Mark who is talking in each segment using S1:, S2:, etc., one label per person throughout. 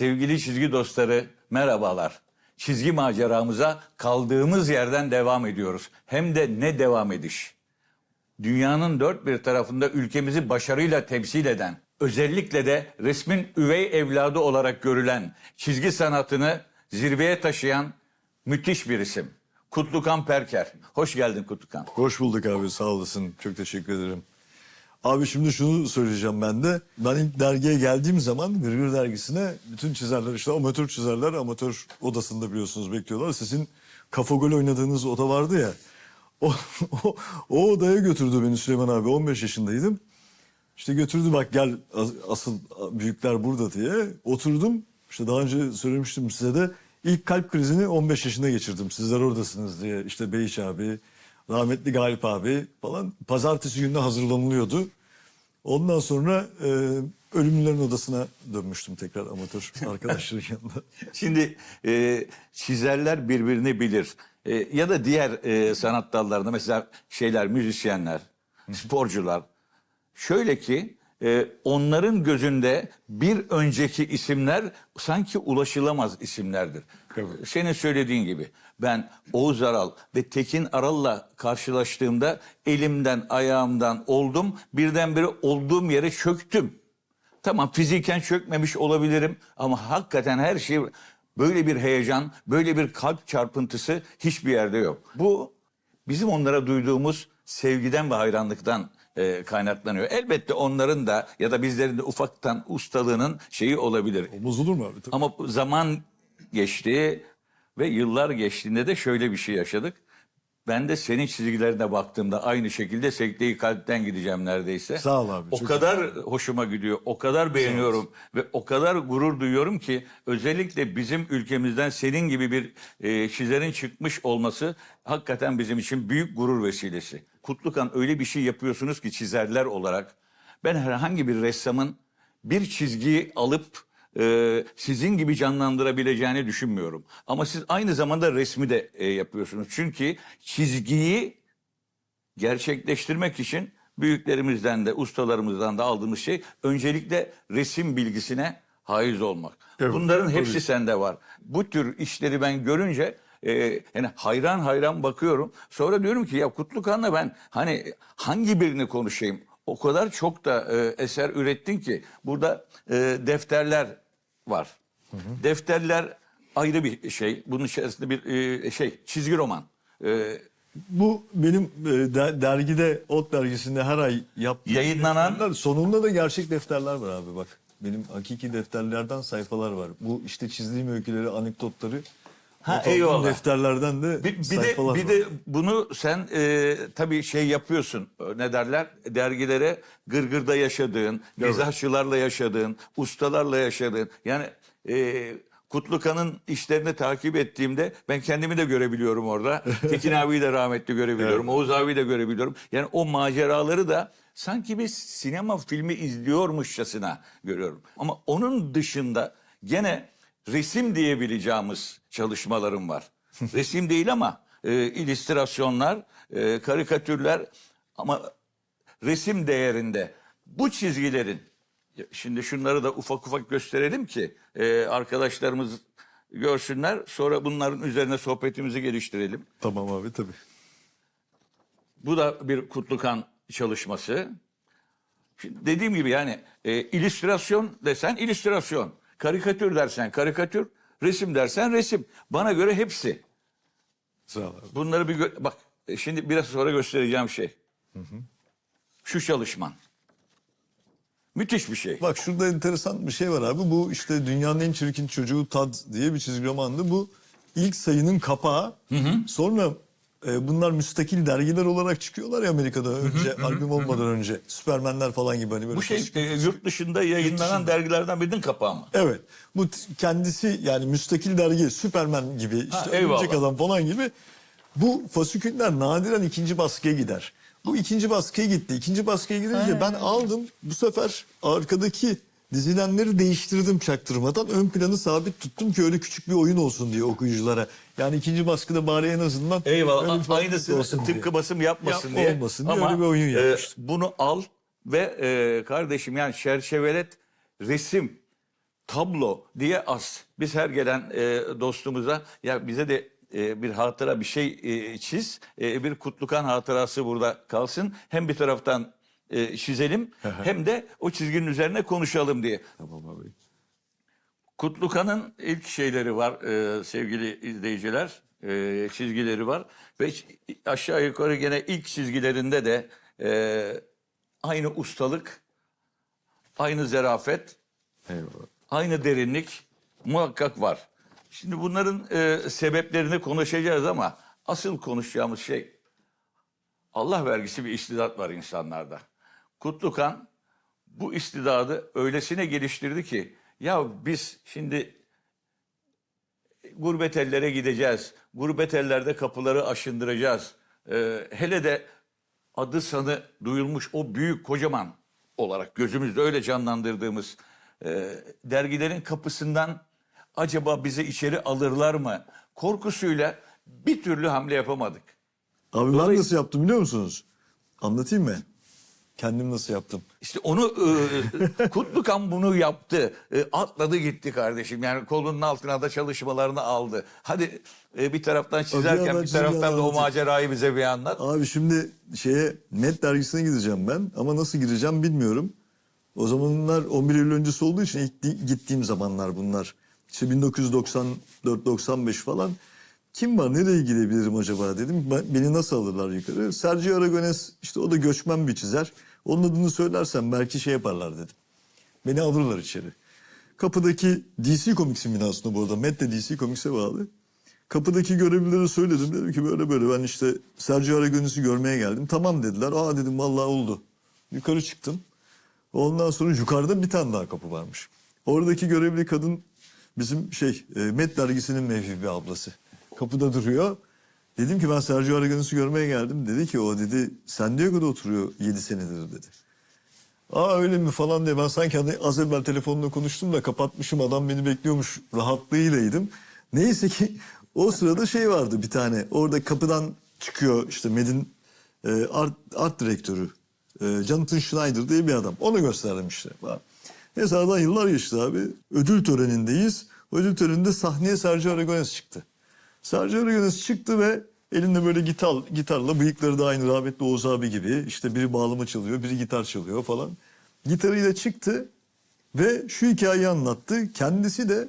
S1: Sevgili çizgi dostları merhabalar. Çizgi maceramıza kaldığımız yerden devam ediyoruz. Hem de ne devam ediş. Dünyanın dört bir tarafında ülkemizi başarıyla temsil eden, özellikle de resmin üvey evladı olarak görülen, çizgi sanatını zirveye taşıyan müthiş bir isim. Kutlukan Perker. Hoş geldin Kutlukan.
S2: Hoş bulduk abi sağ olasın. Çok teşekkür ederim. Abi şimdi şunu söyleyeceğim ben de. Ben ilk dergiye geldiğim zaman Gırgır dergisine bütün çizerler işte amatör çizerler amatör odasında biliyorsunuz bekliyorlar. Sizin kafa gol oynadığınız oda vardı ya. O, o, o odaya götürdü beni Süleyman abi 15 yaşındaydım. İşte götürdü bak gel as- asıl büyükler burada diye. Oturdum. İşte daha önce söylemiştim size de. İlk kalp krizini 15 yaşında geçirdim. Sizler oradasınız diye. İşte Beyiş abi, rahmetli Galip abi falan. Pazartesi gününe hazırlanılıyordu. Ondan sonra e, ölümlülerin odasına dönmüştüm tekrar amatör arkadaşların yanında.
S1: Şimdi e, çizerler birbirini bilir. E, ya da diğer e, sanat dallarında mesela şeyler, müzisyenler, sporcular. Şöyle ki e, onların gözünde bir önceki isimler sanki ulaşılamaz isimlerdir.
S2: Tabii.
S1: Senin söylediğin gibi ben Oğuz Aral ve Tekin Aral'la karşılaştığımda elimden ayağımdan oldum birdenbire olduğum yere çöktüm. Tamam fiziken çökmemiş olabilirim ama hakikaten her şey böyle bir heyecan, böyle bir kalp çarpıntısı hiçbir yerde yok. Bu bizim onlara duyduğumuz sevgiden ve hayranlıktan e, kaynaklanıyor. Elbette onların da ya da bizlerin de ufaktan ustalığının şeyi olabilir.
S2: Olmaz olur mu abi? Tabii.
S1: Ama zaman geçti ve yıllar geçtiğinde de şöyle bir şey yaşadık. Ben de senin çizgilerine baktığımda aynı şekilde sekteyi kalpten gideceğim neredeyse.
S2: Sağ ol abi,
S1: O kadar hoşuma gidiyor, o kadar beğeniyorum ve o kadar gurur duyuyorum ki özellikle bizim ülkemizden senin gibi bir e, çizerin çıkmış olması hakikaten bizim için büyük gurur vesilesi. Kutlukan öyle bir şey yapıyorsunuz ki çizerler olarak ben herhangi bir ressamın bir çizgiyi alıp e, sizin gibi canlandırabileceğini düşünmüyorum. Ama siz aynı zamanda resmi de e, yapıyorsunuz. Çünkü çizgiyi gerçekleştirmek için büyüklerimizden de ustalarımızdan da aldığımız şey öncelikle resim bilgisine haiz olmak.
S2: Evet,
S1: Bunların
S2: tabii.
S1: hepsi sende var. Bu tür işleri ben görünce e, yani hayran hayran bakıyorum. Sonra diyorum ki ya Kutlukan'la ben hani hangi birini konuşayım? O kadar çok da e, eser ürettin ki burada e, defterler var. Defterler ayrı bir şey. Bunun içerisinde bir e, şey çizgi roman. E,
S2: Bu benim e, de- dergide, Ot dergisinde her ay yaptığım
S1: Yayınlanan-
S2: defterler. Sonunda da gerçek defterler var abi bak. Benim hakiki defterlerden sayfalar var. Bu işte çizdiğim öyküleri, anekdotları.
S1: Ha, eyvallah.
S2: defterlerden de
S1: Bir, bir de
S2: sayfalar
S1: bir
S2: var.
S1: de bunu sen e, tabii şey yapıyorsun. e, Ne derler? Dergilere gırgırda yaşadığın, mizahçılarla yaşadığın, ustalarla yaşadığın. Yani e, Kutlukan'ın işlerini takip ettiğimde ben kendimi de görebiliyorum orada. Tekin abiyi de rahmetli görebiliyorum. Oğuz abiyi de görebiliyorum. Yani o maceraları da sanki bir sinema filmi izliyormuşçasına görüyorum. Ama onun dışında gene resim diyebileceğimiz çalışmalarım var. resim değil ama e, illüstrasyonlar, e, karikatürler ama resim değerinde bu çizgilerin şimdi şunları da ufak ufak gösterelim ki e, arkadaşlarımız görsünler. Sonra bunların üzerine sohbetimizi geliştirelim.
S2: Tamam abi tabii.
S1: Bu da bir Kutlukan çalışması. Şimdi dediğim gibi yani e, illüstrasyon desen illüstrasyon, karikatür dersen karikatür, resim dersen resim. Bana göre hepsi.
S2: Sağ ol.
S1: Bunları bir gö- bak e, şimdi biraz sonra göstereceğim şey. Şu çalışman. Müthiş bir şey.
S2: Bak şurada enteresan bir şey var abi. Bu işte dünyanın en çirkin çocuğu Tad diye bir çizgi romandı. Bu ilk sayının kapağı. Sonra e, bunlar müstakil dergiler olarak çıkıyorlar ya Amerika'da önce albüm olmadan önce. Süpermenler falan gibi hani böyle.
S1: Bu şey e, yurt dışında yayınlanan dergilerden birinin kapağı mı?
S2: Evet. Bu kendisi yani müstakil dergi Süpermen gibi işte. Örümcek Adam falan gibi. Bu fasiküller nadiren ikinci baskıya gider. Bu ikinci baskıya gitti. İkinci baskıya gidince ben aldım. Bu sefer arkadaki dizilenleri değiştirdim çaktırmadan. Ön planı sabit tuttum ki öyle küçük bir oyun olsun diye okuyuculara. Yani ikinci baskıda bari en azından
S1: Eyvallah. Aynısı
S2: olsun
S1: tıpkı basım yapmasın
S2: Yapma
S1: diye.
S2: olmasın diye
S1: Ama
S2: öyle bir oyun
S1: e,
S2: yapmıştım.
S1: bunu al ve e, kardeşim yani çerçevelet resim tablo diye az. Biz her gelen e, dostumuza ya bize de e, bir hatıra bir şey e, çiz. E, bir Kutlukan hatırası burada kalsın. Hem bir taraftan e, çizelim hem de o çizginin üzerine konuşalım diye.
S2: Tamam abi.
S1: Kutlukan'ın ilk şeyleri var e, sevgili izleyiciler. E, çizgileri var. Ve aşağı yukarı gene ilk çizgilerinde de e, aynı ustalık, aynı zerafet,
S2: Eyvallah.
S1: aynı derinlik muhakkak var. Şimdi bunların e, sebeplerini konuşacağız ama asıl konuşacağımız şey Allah vergisi bir istidat var insanlarda. Kutlukan bu istidadı öylesine geliştirdi ki ya biz şimdi gurbet ellere gideceğiz. Gurbet ellerde kapıları aşındıracağız. Ee, hele de adı sanı duyulmuş o büyük kocaman olarak gözümüzde öyle canlandırdığımız e, dergilerin kapısından acaba bizi içeri alırlar mı korkusuyla bir türlü hamle yapamadık.
S2: Abi ben nasıl yaptım biliyor musunuz? Anlatayım mı? Kendim nasıl yaptım?
S1: İşte onu e, Kutlukan bunu yaptı. E, atladı gitti kardeşim. Yani kolunun altına da çalışmalarını aldı. Hadi e, bir taraftan çizerken bir taraftan da o macerayı bize bir anlat.
S2: Abi şimdi şeye Net dergisine gideceğim ben ama nasıl gireceğim bilmiyorum. O zamanlar 11 Eylül öncesi olduğu için ilk gittiğim zamanlar bunlar. İşte 1994-95 falan. Kim var nereye gidebilirim acaba dedim. Ben, beni nasıl alırlar yukarı? Sergio Aragones işte o da göçmen bir çizer. Onun adını söylersem belki şey yaparlar dedim. Beni alırlar içeri. Kapıdaki DC Comics'in binasında bu arada. Met de DC Comics'e bağlı. Kapıdaki görevlilere söyledim. Dedim ki böyle böyle ben işte Sergio Aragones'i görmeye geldim. Tamam dediler. Aa dedim vallahi oldu. Yukarı çıktım. Ondan sonra yukarıda bir tane daha kapı varmış. Oradaki görevli kadın bizim şey e, Met dergisinin mevhibi ablası. Kapıda duruyor. Dedim ki ben Sergio Aragones'i görmeye geldim. Dedi ki o dedi San Diego'da oturuyor 7 senedir dedi. Aa öyle mi falan diye ben sanki hani az evvel telefonla konuştum da kapatmışım adam beni bekliyormuş rahatlığıylaydım. Neyse ki o sırada şey vardı bir tane orada kapıdan çıkıyor işte Med'in e, art, art direktörü e, Jonathan Schneider diye bir adam. Onu gösterdim işte. Neyse aradan yıllar geçti abi. Ödül törenindeyiz. Ödül töreninde sahneye Sergio Aragones çıktı. Sergio Aragones çıktı ve elinde böyle gitar, gitarla bıyıkları da aynı rahmetli Oğuz abi gibi. İşte biri bağlama çalıyor, biri gitar çalıyor falan. Gitarıyla çıktı ve şu hikayeyi anlattı. Kendisi de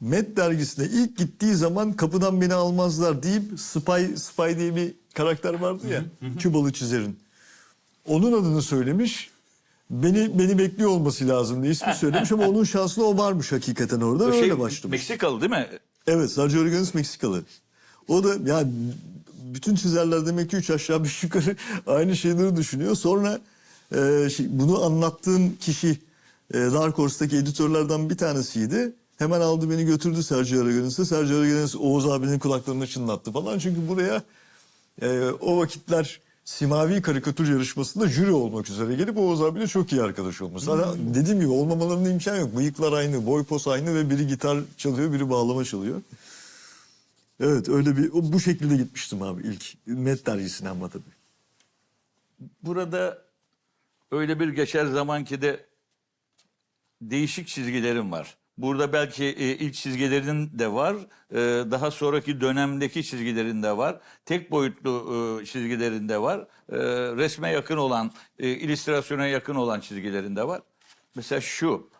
S2: Met dergisine ilk gittiği zaman kapıdan beni almazlar deyip Spy, Spy diye bir karakter vardı ya. Kübalı çizerin. Onun adını söylemiş. Beni beni bekliyor olması lazım diye ismi söylemiş ama onun şansına o varmış hakikaten orada.
S1: O şey,
S2: öyle başlamış.
S1: Meksikalı değil mi?
S2: Evet Sergio Aragones Meksikalı. O da ya bütün çizerler demek ki üç aşağı bir yukarı aynı şeyleri düşünüyor. Sonra e, şey, bunu anlattığım kişi e, Dark Horse'daki editörlerden bir tanesiydi. Hemen aldı beni götürdü Sergio Aragones'e. Sergio Aragones Oğuz abinin kulaklarını çınlattı falan. Çünkü buraya e, o vakitler Simavi karikatür yarışmasında jüri olmak üzere gelip Oğuz abiyle çok iyi arkadaş olmuş. Zaten dediğim gibi olmamalarının imkanı yok. Bıyıklar aynı, boy pos aynı ve biri gitar çalıyor, biri bağlama çalıyor. Evet öyle bir bu şekilde gitmiştim abi ilk Met dergisine ama tabii.
S1: Burada öyle bir geçer zaman ki de değişik çizgilerim var. Burada belki e, ilk çizgilerin de var. e, daha sonraki dönemdeki çizgilerin de var. Tek boyutlu e, çizgilerin de var. resme yakın olan, illüstrasyona yakın olan çizgilerin de var. Mesela şu.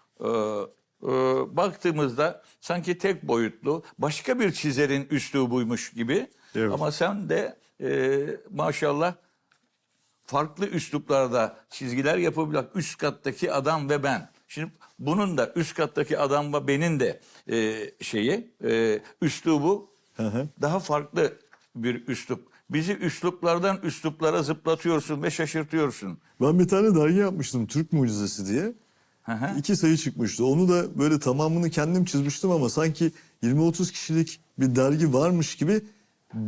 S1: E, baktığımızda sanki tek boyutlu başka bir çizerin üslubuymuş gibi.
S2: Evet.
S1: Ama sen de e, maşallah farklı üsluplarda çizgiler yapabilen üst kattaki adam ve ben. Şimdi bunun da üst kattaki adam ve benim de e, şeyi e, üslubu
S2: hı.
S1: daha farklı bir üslup. Bizi üsluplardan üsluplara zıplatıyorsun ve şaşırtıyorsun.
S2: Ben bir tane dergi yapmıştım Türk Mucizesi diye.
S1: Hı.
S2: İki sayı çıkmıştı. Onu da böyle tamamını kendim çizmiştim ama sanki 20-30 kişilik bir dergi varmış gibi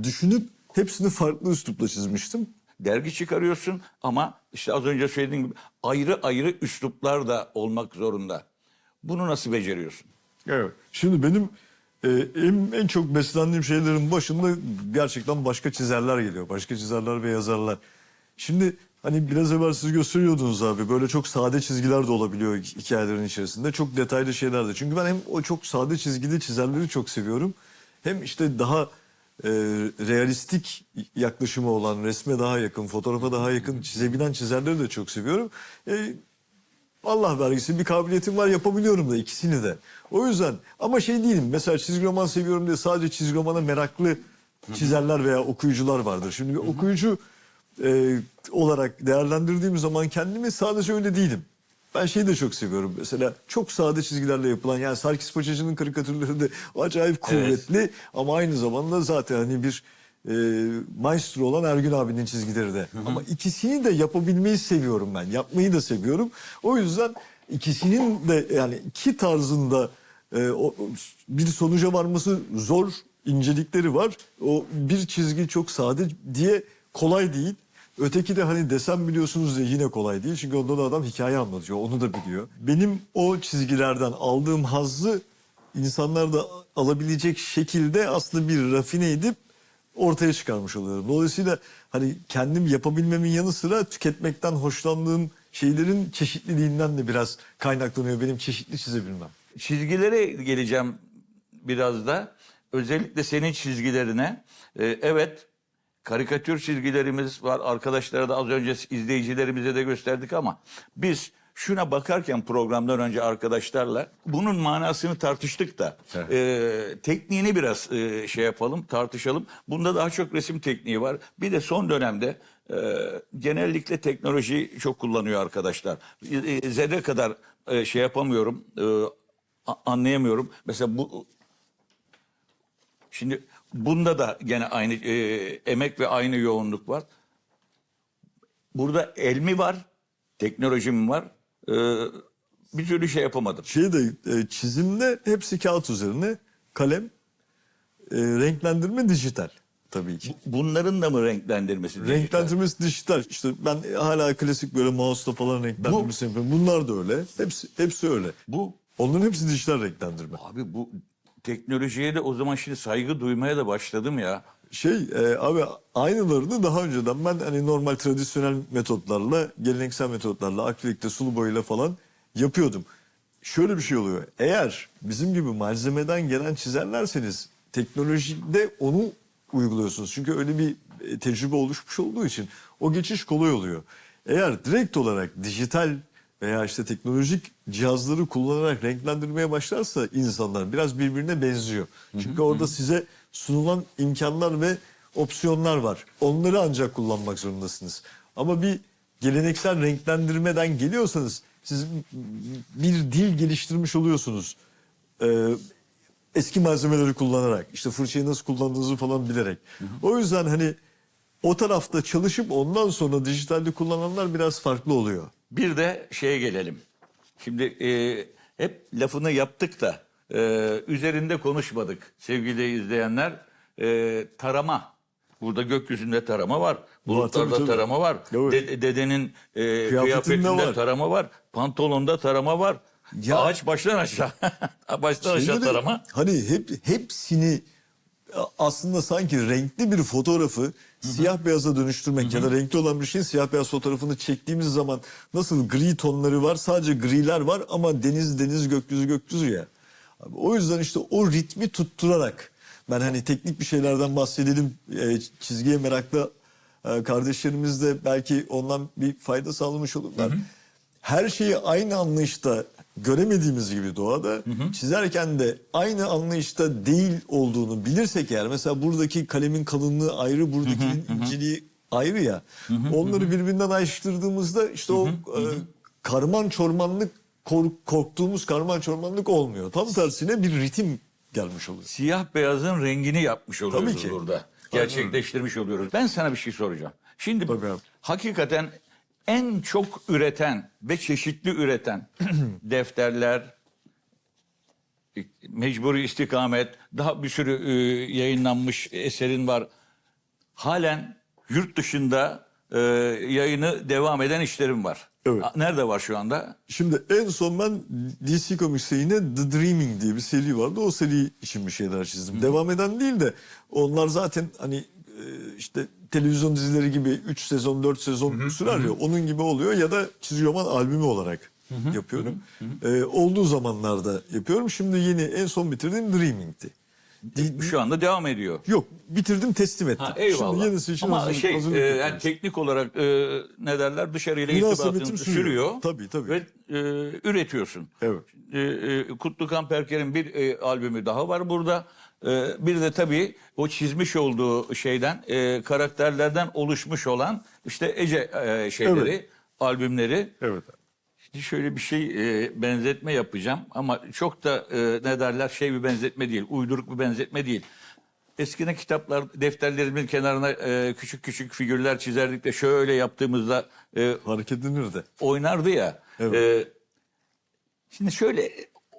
S2: düşünüp hepsini farklı üslupla çizmiştim.
S1: Dergi çıkarıyorsun ama işte az önce söylediğim gibi ayrı ayrı üsluplar da olmak zorunda. Bunu nasıl beceriyorsun?
S2: Evet. Şimdi benim e, en, en çok beslendiğim şeylerin başında gerçekten başka çizerler geliyor. Başka çizerler ve yazarlar. Şimdi Hani biraz evvel siz gösteriyordunuz abi. Böyle çok sade çizgiler de olabiliyor hi- hikayelerin içerisinde. Çok detaylı şeyler de. Çünkü ben hem o çok sade çizgili çizerleri çok seviyorum. Hem işte daha e, realistik yaklaşımı olan, resme daha yakın, fotoğrafa daha yakın çizebilen çizerleri de çok seviyorum. E, Allah vergisi bir kabiliyetim var yapabiliyorum da ikisini de. O yüzden ama şey değilim mesela çizgi roman seviyorum diye sadece çizgi romana meraklı çizerler veya okuyucular vardır. Şimdi bir okuyucu e, olarak değerlendirdiğim zaman kendimi sadece öyle değilim. Ben şeyi de çok seviyorum mesela çok sade çizgilerle yapılan yani Sarkis Paçacı'nın karikatürleri de acayip kuvvetli ama aynı zamanda zaten hani bir e, maestro olan Ergün abinin çizgileri de. Ama ikisini de yapabilmeyi seviyorum ben. Yapmayı da seviyorum. O yüzden ikisinin de yani iki tarzında e, o- bir sonuca varması zor incelikleri var. O bir çizgi çok sade diye kolay değil. Öteki de hani desem biliyorsunuz diye yine kolay değil. Çünkü onda da adam hikaye anlatıyor. Onu da biliyor. Benim o çizgilerden aldığım hazzı insanlar da alabilecek şekilde aslında bir rafine edip ortaya çıkarmış oluyorum. Dolayısıyla hani kendim yapabilmemin yanı sıra tüketmekten hoşlandığım şeylerin çeşitliliğinden de biraz kaynaklanıyor benim çeşitli çizebilmem.
S1: Çizgilere geleceğim biraz da. Özellikle senin çizgilerine. Ee, evet karikatür çizgilerimiz var. Arkadaşlara da az önce izleyicilerimize de gösterdik ama biz şuna bakarken programdan önce arkadaşlarla bunun manasını tartıştık da e, tekniğini biraz e, şey yapalım tartışalım. Bunda daha çok resim tekniği var. Bir de son dönemde e, genellikle teknolojiyi çok kullanıyor arkadaşlar. E, e, zerre kadar e, şey yapamıyorum. e, anlayamıyorum. Mesela bu şimdi bunda da gene aynı e, emek ve aynı yoğunluk var. Burada el mi var, teknoloji mi var? E, bir türlü şey yapamadım.
S2: Şey de e, çizimde hepsi kağıt üzerine kalem, e, renklendirme dijital tabii ki.
S1: Bunların da mı renklendirmesi? dijital?
S2: Renklendirmesi dijital. İşte ben hala klasik böyle mouse'la falan renklendirmesi yapıyorum. Bunlar da öyle. Hepsi hepsi öyle.
S1: Bu
S2: Onların hepsi dijital renklendirme.
S1: abi bu teknolojiye de o zaman şimdi saygı duymaya da başladım ya.
S2: Şey e, abi aynılarını daha önceden ben hani normal tradisyonel metotlarla, geleneksel metotlarla, akrilikte, sulu boyayla falan yapıyordum. Şöyle bir şey oluyor. Eğer bizim gibi malzemeden gelen çizerlerseniz teknolojide onu uyguluyorsunuz. Çünkü öyle bir e, tecrübe oluşmuş olduğu için o geçiş kolay oluyor. Eğer direkt olarak dijital veya işte teknolojik cihazları kullanarak renklendirmeye başlarsa insanlar biraz birbirine benziyor. Çünkü orada size sunulan imkanlar ve opsiyonlar var. Onları ancak kullanmak zorundasınız. Ama bir geleneksel renklendirmeden geliyorsanız siz bir dil geliştirmiş oluyorsunuz. Ee, eski malzemeleri kullanarak, işte fırçayı nasıl kullandığınızı falan bilerek. O yüzden hani o tarafta çalışıp ondan sonra dijitalde kullananlar biraz farklı oluyor.
S1: Bir de şeye gelelim. Şimdi e, hep lafını yaptık da e, üzerinde konuşmadık sevgili izleyenler. E, tarama. Burada gökyüzünde tarama var. Bulutlarda
S2: tabii, tabii.
S1: tarama var.
S2: Evet.
S1: De- dedenin e,
S2: Kıyafetinde var.
S1: tarama var. Pantolonda tarama var.
S2: Ya-
S1: Ağaç baştan aşağı. baştan aşağı
S2: Şeyleri,
S1: tarama.
S2: Hani hep hepsini aslında sanki renkli bir fotoğrafı siyah beyaza dönüştürmek ya da renkli olan bir şeyin siyah beyaz fotoğrafını çektiğimiz zaman nasıl gri tonları var sadece griler var ama deniz deniz gökyüzü gökyüzü ya. Abi o yüzden işte o ritmi tutturarak ben hani teknik bir şeylerden bahsedelim e, çizgiye meraklı e, kardeşlerimiz de belki ondan bir fayda sağlamış olurlar. Her şeyi aynı anlayışta göremediğimiz gibi doğada çizerken de aynı anlayışta değil olduğunu bilirsek eğer mesela buradaki kalemin kalınlığı ayrı buradaki inceliği ayrı ya onları birbirinden ayrıştırdığımızda işte o e, karman çormanlık kork- korktuğumuz karman çormanlık olmuyor. Tam tersine bir ritim gelmiş oluyor.
S1: Siyah beyazın rengini yapmış oluyoruz
S2: Tabii ki.
S1: burada. Gerçekleştirmiş oluyoruz. Ben sana bir şey soracağım. Şimdi
S2: Tabii abi.
S1: hakikaten en çok üreten ve çeşitli üreten defterler, mecburi istikamet, daha bir sürü e, yayınlanmış eserin var. Halen yurt dışında e, yayını devam eden işlerim var.
S2: Evet.
S1: Nerede var şu anda?
S2: Şimdi en son ben DC Comics'te yine The Dreaming diye bir seri vardı. O seri için bir şeyler çizdim. Devam eden değil de onlar zaten hani e, işte televizyon dizileri gibi 3 sezon 4 sezon sürer ya onun gibi oluyor ya da çizgi roman albümü olarak yapıyorum. Ee, olduğu zamanlarda yapıyorum. Şimdi yeni en son bitirdiğim Dreaming'ti.
S1: Şu anda devam ediyor.
S2: Yok bitirdim teslim ettim.
S1: Ha, eyvallah.
S2: Şimdi yenisi için
S1: Ama
S2: hazırlık,
S1: şey
S2: hazırlık
S1: e, yani teknik olarak e, ne derler dışarıyla irtibatın
S2: sürüyor.
S1: sürüyor.
S2: Tabii, tabii.
S1: Ve e, üretiyorsun.
S2: Evet.
S1: E, e, Kutlukan Perker'in bir e, albümü daha var burada. E, bir de tabii o çizmiş olduğu şeyden e, karakterlerden oluşmuş olan işte Ece e, şeyleri,
S2: Evet.
S1: albümleri.
S2: Evet.
S1: Şimdi şöyle bir şey e, benzetme yapacağım ama çok da ne derler şey bir benzetme değil, uyduruk bir benzetme değil. Eskiden kitaplar, defterlerimin kenarına e, küçük küçük figürler çizerdik de şöyle yaptığımızda e,
S2: Hareket edinir de.
S1: oynardı ya.
S2: Evet.
S1: E, şimdi şöyle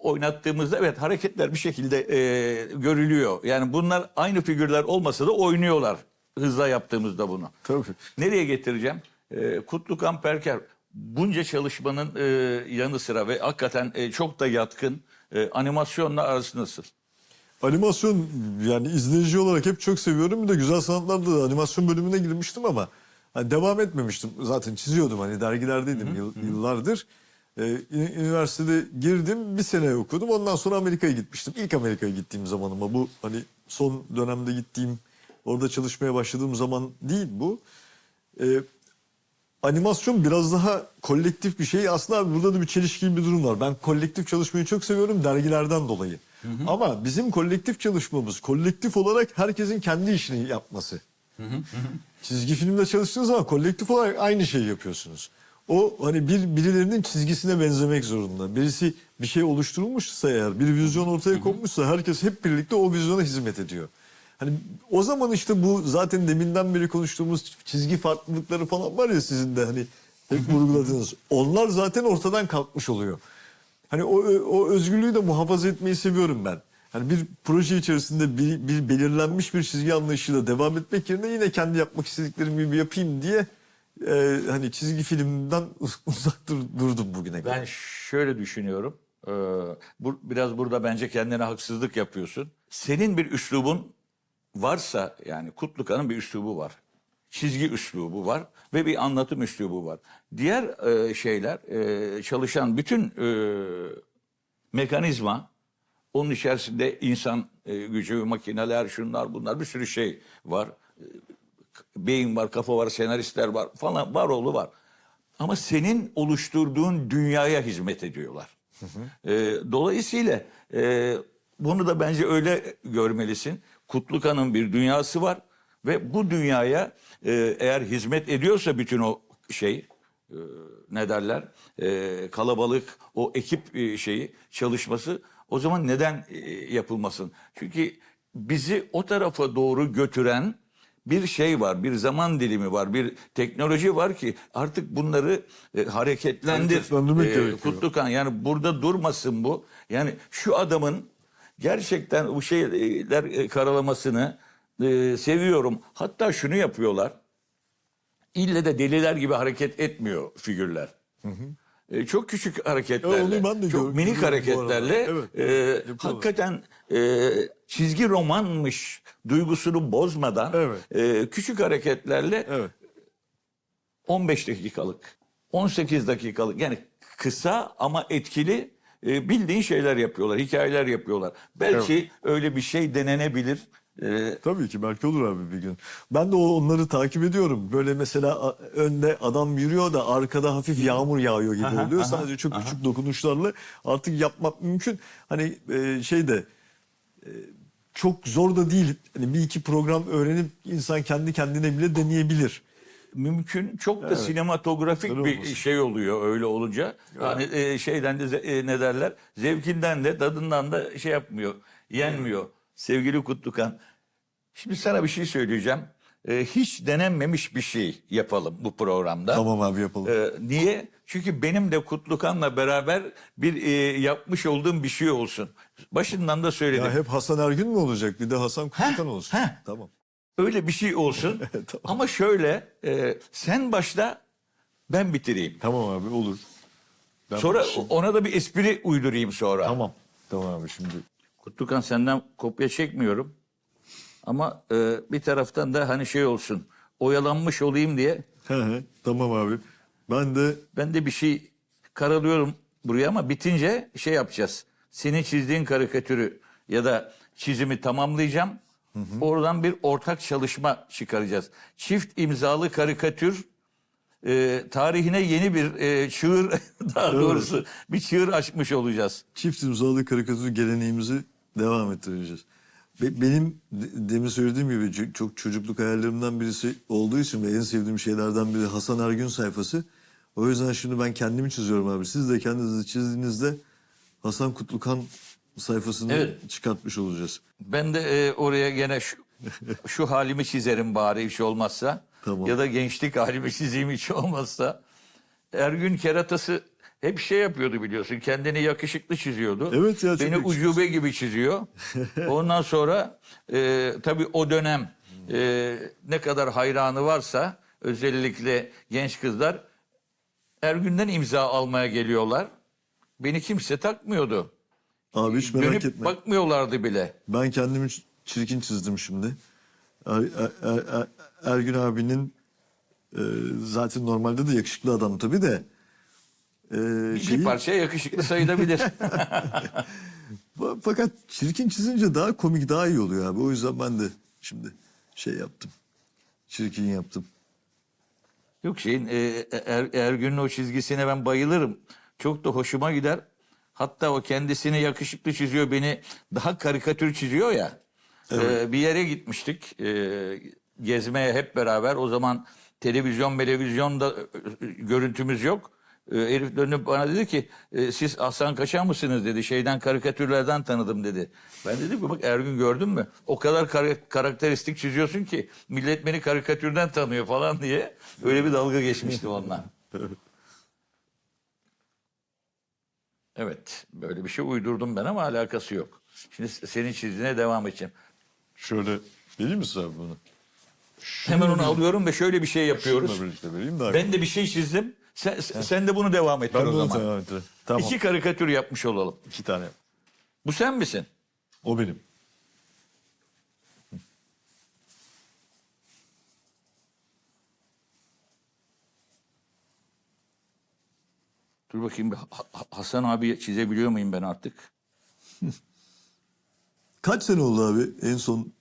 S1: oynattığımızda evet hareketler bir şekilde e, görülüyor. Yani bunlar aynı figürler olmasa da oynuyorlar hızla yaptığımızda bunu.
S2: Tabii.
S1: Nereye getireceğim? Ee, Kutlukan Perker bunca çalışmanın e, yanı sıra ve hakikaten e, çok da yatkın e, animasyonla arası nasıl?
S2: Animasyon yani izleyici olarak hep çok seviyorum. Bir de güzel sanatlarda animasyon bölümüne girmiştim ama hani devam etmemiştim. Zaten çiziyordum hani dergilerdeydim yıl- yıllardır. Ee, üniversitede girdim bir sene okudum. Ondan sonra Amerika'ya gitmiştim. İlk Amerika'ya gittiğim zaman ama bu hani son dönemde gittiğim orada çalışmaya başladığım zaman değil bu. Ee, animasyon biraz daha kolektif bir şey. Aslında burada da bir çelişkili bir durum var. Ben kolektif çalışmayı çok seviyorum dergilerden dolayı. Ama bizim kolektif çalışmamız kolektif olarak herkesin kendi işini yapması. Çizgi filmde çalıştığınız zaman kolektif olarak aynı şeyi yapıyorsunuz. O hani bir birilerinin çizgisine benzemek zorunda. Birisi bir şey oluşturulmuşsa eğer, bir vizyon ortaya konmuşsa herkes hep birlikte o vizyona hizmet ediyor. Hani o zaman işte bu zaten deminden beri konuştuğumuz çizgi farklılıkları falan var ya sizin de hani hep vurguladığınız. Onlar zaten ortadan kalkmış oluyor. Hani o, o özgürlüğü de muhafaza etmeyi seviyorum ben. Hani bir proje içerisinde bir, bir belirlenmiş bir çizgi anlayışıyla devam etmek yerine yine kendi yapmak istediklerim gibi yapayım diye e, hani çizgi filmden uzak dur- durdum bugüne kadar.
S1: Ben şöyle düşünüyorum. Ee, bu, biraz burada bence kendine haksızlık yapıyorsun. Senin bir üslubun varsa yani Kutlukan'ın bir üslubu var. Çizgi üslubu var ve bir anlatım üslubu var. Diğer e, şeyler e, çalışan bütün e, mekanizma onun içerisinde insan e, gücü, makineler, şunlar bunlar bir sürü şey var. Beyin var, kafa var, senaristler var falan var oğlu var. Ama senin oluşturduğun dünyaya hizmet ediyorlar. E, dolayısıyla e, bunu da bence öyle görmelisin. Kutlukan'ın bir dünyası var ve bu dünyaya e, eğer hizmet ediyorsa bütün o şey e, ne derler e, kalabalık o ekip e, şeyi çalışması o zaman neden e, yapılmasın? Çünkü bizi o tarafa doğru götüren bir şey var, bir zaman dilimi var, bir teknoloji var ki artık bunları e, hareketlendir. E. Kutlukan yani burada durmasın bu. Yani şu adamın gerçekten bu şeyler e, karalamasını e, seviyorum. Hatta şunu yapıyorlar. İlle de deliler gibi hareket etmiyor figürler. E, çok küçük hareketlerle,
S2: Ya
S1: çok
S2: gör-
S1: minik
S2: arada.
S1: hareketlerle
S2: Evet,
S1: e,
S2: evet,
S1: hakikaten e, çizgi romanmış duygusunu bozmadan
S2: Evet.
S1: e, küçük hareketlerle
S2: Evet.
S1: 15 dakikalık, 18 dakikalık yani kısa ama etkili e, bildiğin şeyler yapıyorlar, hikayeler yapıyorlar. Belki öyle bir şey denenebilir. E,
S2: Tabii ki belki olur abi bir gün. Ben de onları takip ediyorum. Böyle mesela önde adam yürüyor da arkada hafif yağmur yağıyor gibi
S1: Aha,
S2: oluyor.
S1: aha,
S2: Sadece çok küçük dokunuşlarla artık yapmak mümkün. Hani e, şey de e, çok zor da değil. Hani bir iki program öğrenip insan kendi kendine bile deneyebilir.
S1: mümkün çok da sinematografik
S2: Neden
S1: bir
S2: olmasın?
S1: şey oluyor öyle olunca. Yani e, şeyden de e, ne derler? Zevkinden de tadından da şey yapmıyor, yenmiyor. Sevgili Kutlukan. Şimdi sana bir şey söyleyeceğim. E, hiç denenmemiş bir şey yapalım bu programda.
S2: Tamam abi yapalım.
S1: Ee, niye? Çünkü benim de Kutlukan'la beraber bir e, yapmış olduğum bir şey olsun. Başından da söyledim.
S2: ya hep Hasan Ergün mü olacak? Bir de Hasan Kutlukan
S1: Heh,
S2: olsun.
S1: heh.
S2: Tamam.
S1: Öyle bir şey olsun.
S2: Tamam.
S1: Ama şöyle e, sen başla ben bitireyim.
S2: Tamam abi olur. Ben
S1: Sonra
S2: başlayayım.
S1: ona da bir espri uydurayım sonra.
S2: Tamam. Tamam abi şimdi.
S1: Kutlukan senden kopya çekmiyorum. Ama e, bir taraftan da hani şey olsun. oyalanmış olayım diye
S2: tamam abi. Ben de
S1: ben de bir şey karalıyorum buraya ama bitince şey yapacağız. Senin çizdiğin karikatürü ya da çizimi tamamlayacağım. Oradan bir ortak çalışma çıkaracağız. Çift imzalı karikatür e, tarihine yeni bir e, çığır daha doğrusu bir çığır açmış olacağız.
S2: çift imzalı karikatür geleneğimizi devam ettireceğiz. Be- Benim de- demin söylediğim gibi çok çocukluk hayallerimden birisi olduğu için ve en sevdiğim şeylerden biri Hasan Ergün sayfası. O yüzden şimdi ben kendimi çiziyorum abi. Siz de kendinizi çizdiğinizde Hasan Kutlukan sayfasını
S1: Evet.
S2: çıkartmış olacağız.
S1: Ben de e, oraya gene şu, şu halimi çizerim bari hiç olmazsa.
S2: Tamam.
S1: Ya da gençlik halimi çizeyim hiç olmazsa. Ergün keratası hep şey yapıyordu biliyorsun. Kendini yakışıklı çiziyordu.
S2: Evet ya,
S1: Beni ucube gibi çiziyor. Ondan sonra e, tabii o dönem e, ne kadar hayranı varsa özellikle genç kızlar Ergün'den imza almaya geliyorlar. Beni kimse takmıyordu.
S2: Abi hiç merak
S1: Dönüp
S2: etme.
S1: bakmıyorlardı bile.
S2: Ben kendimi çirkin çizdim şimdi. Er, Er- Er- Er- Ergün abinin e, zaten normalde de yakışıklı adam tabii de. E,
S1: Bir
S2: şeyi-
S1: parça yakışıklı sayılabilir.
S2: Fa- Fakat çirkin çizince daha komik daha iyi oluyor abi. O yüzden ben de şimdi şey yaptım. Çirkin yaptım.
S1: Yok şeyin e, er, Ergün'ün o çizgisine ben bayılırım. Çok da hoşuma gider. Hatta o kendisini yakışıklı çiziyor, beni daha karikatür çiziyor ya. E, bir yere gitmiştik e, gezmeye hep beraber. O zaman televizyon, televizyonda e, görüntümüz yok. E, herif dönüp bana dedi ki e, siz Hasan Kaçan mısınız dedi. Şeyden karikatürlerden tanıdım dedi. Ben dedim ki bak Ergün gördün mü? O kadar kar- karakteristik çiziyorsun ki millet beni karikatürden tanıyor falan diye. Öyle bir dalga geçmişti onunla. Evet böyle bir şey uydurdum ben ama alakası yok. Şimdi senin çizdiğine devam edeceğim.
S2: Şöyle vereyim mi size bunu?
S1: Hemen onu alıyorum ve şöyle bir şey yapıyoruz.
S2: Şununla birlikte vereyim de.
S1: Ben de bir şey çizdim. Sen, sen de bunu devam et
S2: ben
S1: o zaman.
S2: devam. Tamam.
S1: İki karikatür yapmış olalım.
S2: İki tane.
S1: Bu sen misin?
S2: O benim.
S1: Dur bakayım Hasan abi çizebiliyor muyum ben artık?
S2: Kaç sene oldu abi en son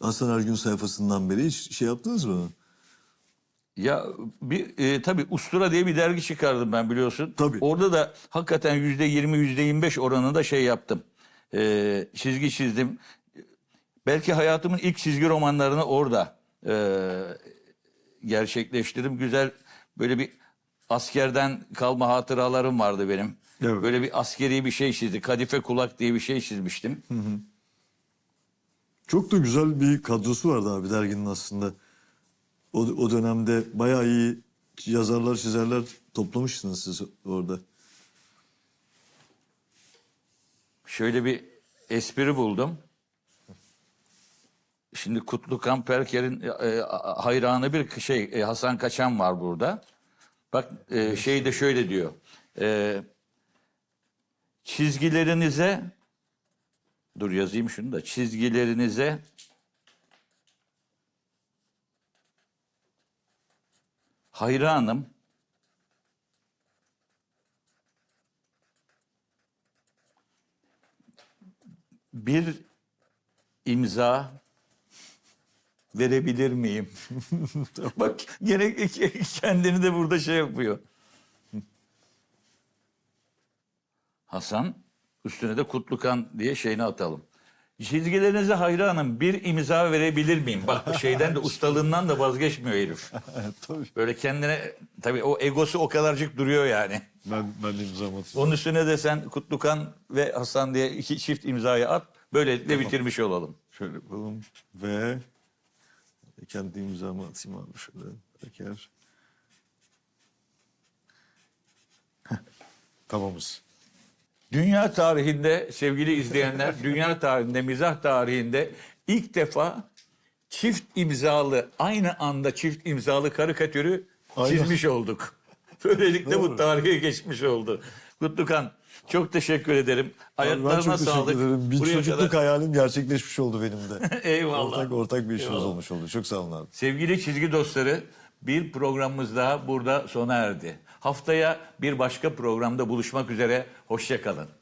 S2: Hasan Ergün sayfasından beri hiç şey yaptınız mı?
S1: Ya bir e, tabii Ustura diye bir dergi çıkardım ben biliyorsun.
S2: Tabii.
S1: Orada da hakikaten yüzde yirmi yüzde yirmi beş oranında şey yaptım. E, çizgi çizdim. Belki hayatımın ilk çizgi romanlarını orada e, gerçekleştirdim. Güzel böyle bir askerden kalma hatıralarım vardı benim.
S2: Evet.
S1: Böyle bir askeri bir şey çizdi. Kadife kulak diye bir şey çizmiştim.
S2: Çok da güzel bir kadrosu vardı abi derginin aslında. O, o dönemde bayağı iyi yazarlar, çizerler toplamışsınız siz orada.
S1: Şöyle bir espri buldum. Şimdi Kutlu Kamperker'in e, hayranı bir şey e, Hasan Kaçan var burada. Bak e, şey de şöyle diyor. E, çizgilerinize dur yazayım şunu da çizgilerinize hayranım. bir imza verebilir miyim? Bak gene kendini de burada şey yapıyor. Hasan üstüne de Kutlukan diye şeyini atalım. Çizgilerinize hayranım bir imza verebilir miyim? Bak şeyden de ustalığından da vazgeçmiyor herif.
S2: tabii.
S1: Böyle kendine tabii o egosu o kadarcık duruyor yani.
S2: Ben, ben imzamı atayım.
S1: Onun üstüne de sen Kutlukan ve Hasan diye iki çift imzayı at. Böylelikle bitirmiş olalım.
S2: Şöyle yapalım ve kendi imzamı atayım abi şöyle. Teker. Tamamız.
S1: Dünya tarihinde sevgili izleyenler, dünya tarihinde, mizah tarihinde ilk defa çift imzalı, aynı anda çift imzalı karikatürü
S2: Aynen.
S1: çizmiş olduk. Böylelikle bu tarihe geçmiş oldu. Kutlukan çok teşekkür ederim.
S2: Abi ben
S1: Ayaklarına
S2: çok teşekkür
S1: sağlık.
S2: ederim. Bir
S1: Buraya
S2: çocukluk
S1: kadar-
S2: hayalim gerçekleşmiş oldu benim de.
S1: Eyvallah.
S2: ortak, ortak bir işimiz
S1: Eyvallah.
S2: olmuş oldu. Çok sağ olun abi.
S1: Sevgili çizgi dostları bir programımız daha burada sona erdi. Haftaya bir başka programda buluşmak üzere. Hoşçakalın.